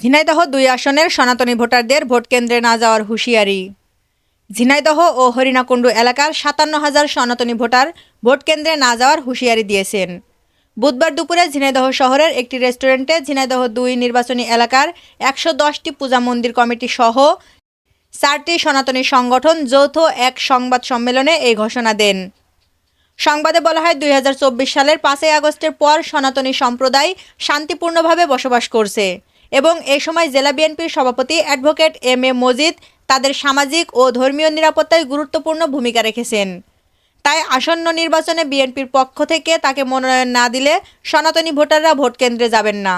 ঝিনাইদহ দুই আসনের সনাতনী ভোটারদের ভোট কেন্দ্রে না যাওয়ার হুঁশিয়ারি। ঝিনাইদহ ও হরিণাকুণ্ডু এলাকার সাতান্ন হাজার সনাতনী ভোটার ভোট কেন্দ্রে না যাওয়ার হুঁশিয়ারি দিয়েছেন। বুধবার দুপুরে ঝিনাইদহ শহরের একটি রেস্টুরেন্টে ঝিনাইদহ দুই নির্বাচনী এলাকার একশো দশটি পূজা মন্দির কমিটি সহ চারটি সনাতনী সংগঠন যৌথ এক সংবাদ সম্মেলনে এই ঘোষণা দেন। সংবাদে বলা হয়, দুই হাজার চব্বিশ সালের পাঁচই আগস্টের পর সনাতনী সম্প্রদায় শান্তিপূর্ণভাবে বসবাস করছে। এবং এই সময় জেলা বিএনপির সভাপতি অ্যাডভোকেট এম এ মজিদ তাদের সামাজিক ও ধর্মীয় নিরাপত্তায় গুরুত্বপূর্ণ ভূমিকা রেখেছেন। তাই আসন্ন নির্বাচনে বিএনপির পক্ষ থেকে তাকে মনোনয়ন না দিলে সনাতনী ভোটাররা ভোট কেন্দ্রে যাবেন না।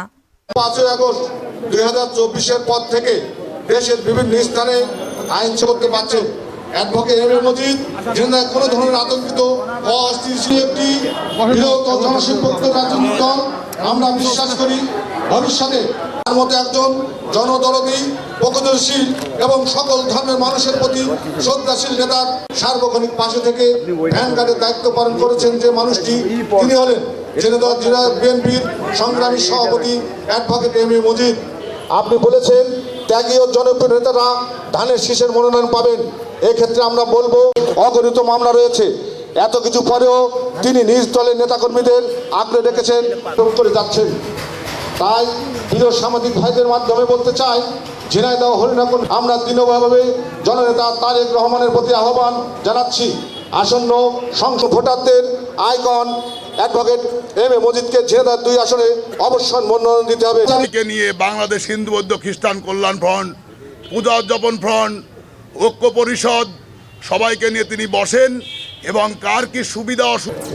পাঁচই আগস্ট দুই হাজার চব্বিশের পর থেকে দেশের বিভিন্ন স্থানে আইন করতে পারছে এ কোনো ধরনের আতঙ্কিত অস্থিতিশীল একটি জনসম্পর্ক রাজনৈতিক দল আমরা বিশ্বাস করি ভবিষ্যতে তার মতো একজন জনদরদী, প্রগতিশীল এবং সকল ধর্মের মানুষের প্রতি শ্রদ্ধাশীল নেতার সার্বক্ষণিক পাশে থেকে ভ্যানগার্ডের দায়িত্ব পালন করেছেন যে মানুষটি, তিনি হলেন জেনেদহ জেলা বিএনপির সংগ্রামী সভাপতি অ্যাডভোকেট এম এ মজিদ। আপনি বলেছেন ত্যাগী ও জনপ্রিয় নেতারা ধানের শীষের মনোনয়ন পাবেন। এক্ষেত্রে আমরা বলব, অগণিত মামলা রয়েছে। এত কিছু পরেও তিনি নিজ দলের নেতাকর্মীদের আগ্রহ রেখেছেন করে যাচ্ছেন। তাই প্রিয় সামাজিক ভাইদের মাধ্যমে বলতে চাই, ঝিনাইদহ হরিণাকুণ আমরা দীনভাবে জননেতা তারেক রহমানের প্রতি আহ্বান জানাচ্ছি। আসন্ন সংসদ ভোটারদের আইকন অ্যাডভোকেট এম এ মজিদকে ঝিনাইদহ দুই আসনে অবশ্যই মনোনয়ন দিতে হবে। নিয়ে বাংলাদেশ হিন্দু, বৌদ্ধ, খ্রিস্টান কল্যাণ ফ্রন্ট, পূজা উদযাপন ফ্রন্ট, ঐক্য পরিষদ, সবাইকে নিয়ে তিনি বসেন। এবং কার কি সুবিধা অসুবিধা?